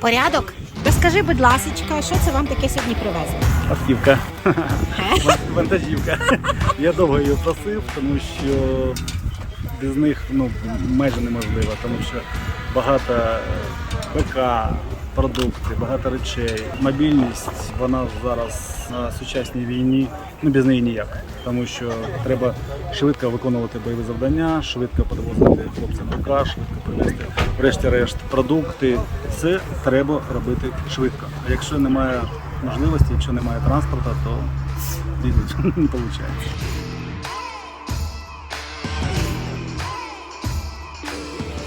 Порядок? Розкажи, будь ласка, що це вам таке сьогодні привезли? Автівка. Вантажівка. Я довго її просив, тому що без них ну, майже неможливо, тому що багато ПК. БК, продукти, багато речей. Мобільність, вона зараз на сучасній війні, ну без неї ніяк. Тому що треба швидко виконувати бойові завдання, швидко підвозити хлопцям БК, швидко привезти, врешті-решт, продукти. Це треба робити швидко. А якщо немає можливості, якщо немає транспорту, то не виходить.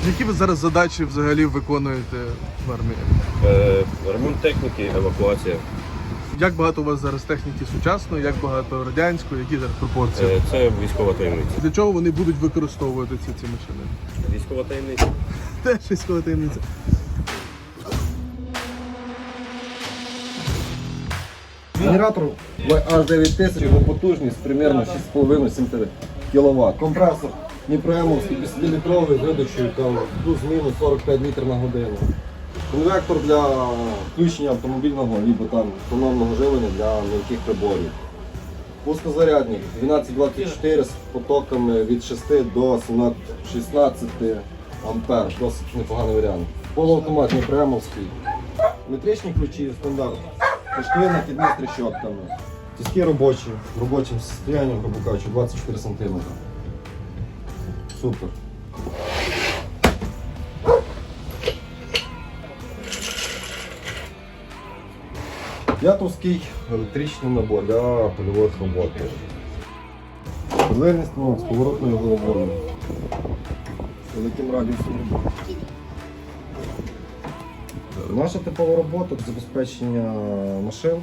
Які ви зараз задачі взагалі виконуєте в армії? Е, Ремонт техніки, евакуація. Як багато у вас зараз техніки сучасної, як багато радянської, які зараз пропорції? Е, Це військова таємниця. Для чого вони будуть використовувати ці, ці машини? Військова таємниця. Теж військова таємниця. Генератор H9000, його потужність примерно 6,5-7 кВт. Компресор Дніпроемовський 10-літровий з видачею плюс-мінус 45 літрів на годину. Конвектор для включення автомобільного або там автономного живлення для м'яких приборів. Пускозарядник 1224 з потоками від 6 до 16 ампер. Досить непоганий варіант. Полуавтомат Дніпроемовський. Метричні ключі стандарт. Пошли накидні з трещотками. Тиски робочі, в робочому грубо кажучи, 24 см. Супер. П'ятовський електричний набор для польових робот. Пилерність ну, з поворотною головою. Великим радіусом роботи. Наша типова робота забезпечення машин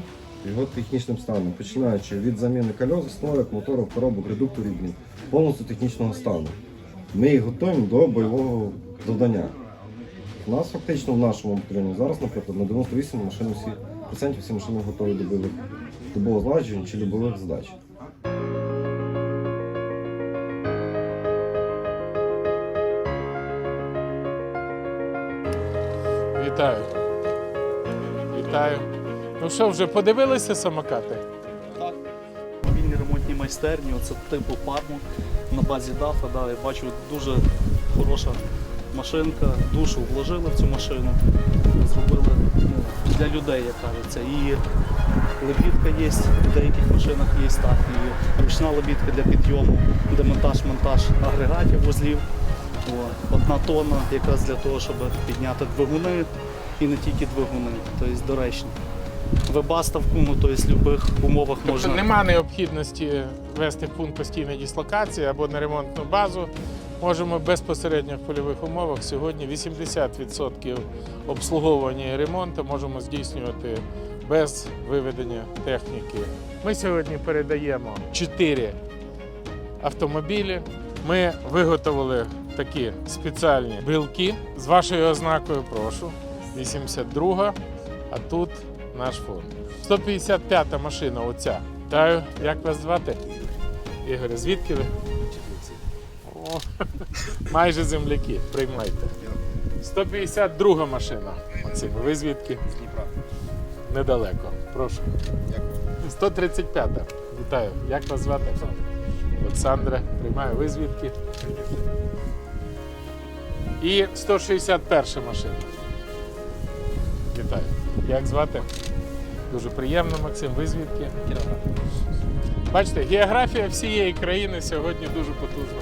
його технічним станом, починаючи від заміни кольос, столик, моторів, коробок, редукторів, повністю технічного стану. Ми їх готуємо до бойового завдання. У нас фактично в нашому батальйоні зараз, наприклад, на 98 машин всі, процентів всі машини готові до бойових добового злагодження чи до бойових задач. Вітаю. Вітаю. Ну що, вже подивилися самокати? Майстерні, оце типу парму на базі дафа. Да, я бачу дуже хороша машинка, душу вложили в цю машину, зробили ну, для людей, як кажеться. І лебідка є, в деяких машинах є так, і ручна лебідка для підйому, демонтаж-монтаж агрегатів вузлів. О, одна тонна якраз для того, щоб підняти двигуни і не тільки двигуни, тобто доречно. Вебаста в куму, тобто в будь-яких умовах Тобто можна. нема необхідності вести пункт постійної дислокації або на ремонтну базу. Можемо безпосередньо в польових умовах сьогодні 80% обслуговування і ремонту можемо здійснювати без виведення техніки. Ми сьогодні передаємо 4 автомобілі. Ми виготовили такі спеціальні білки з вашою ознакою, прошу. 82, а тут наш фонд. 155-та машина оця. Вітаю, як вас звати? Ігоре, звідки ви? О, майже земляки, приймайте. 152 машина. Максим, ви звідки? З Дніпра. Недалеко. Прошу. 135-та. Вітаю. Як вас звати? Олександре, приймаю. Ви звідки? І 161 машина. Вітаю. Як звати? Дуже приємно, Максим. Ви звідки? Бачите, географія всієї країни сьогодні дуже потужно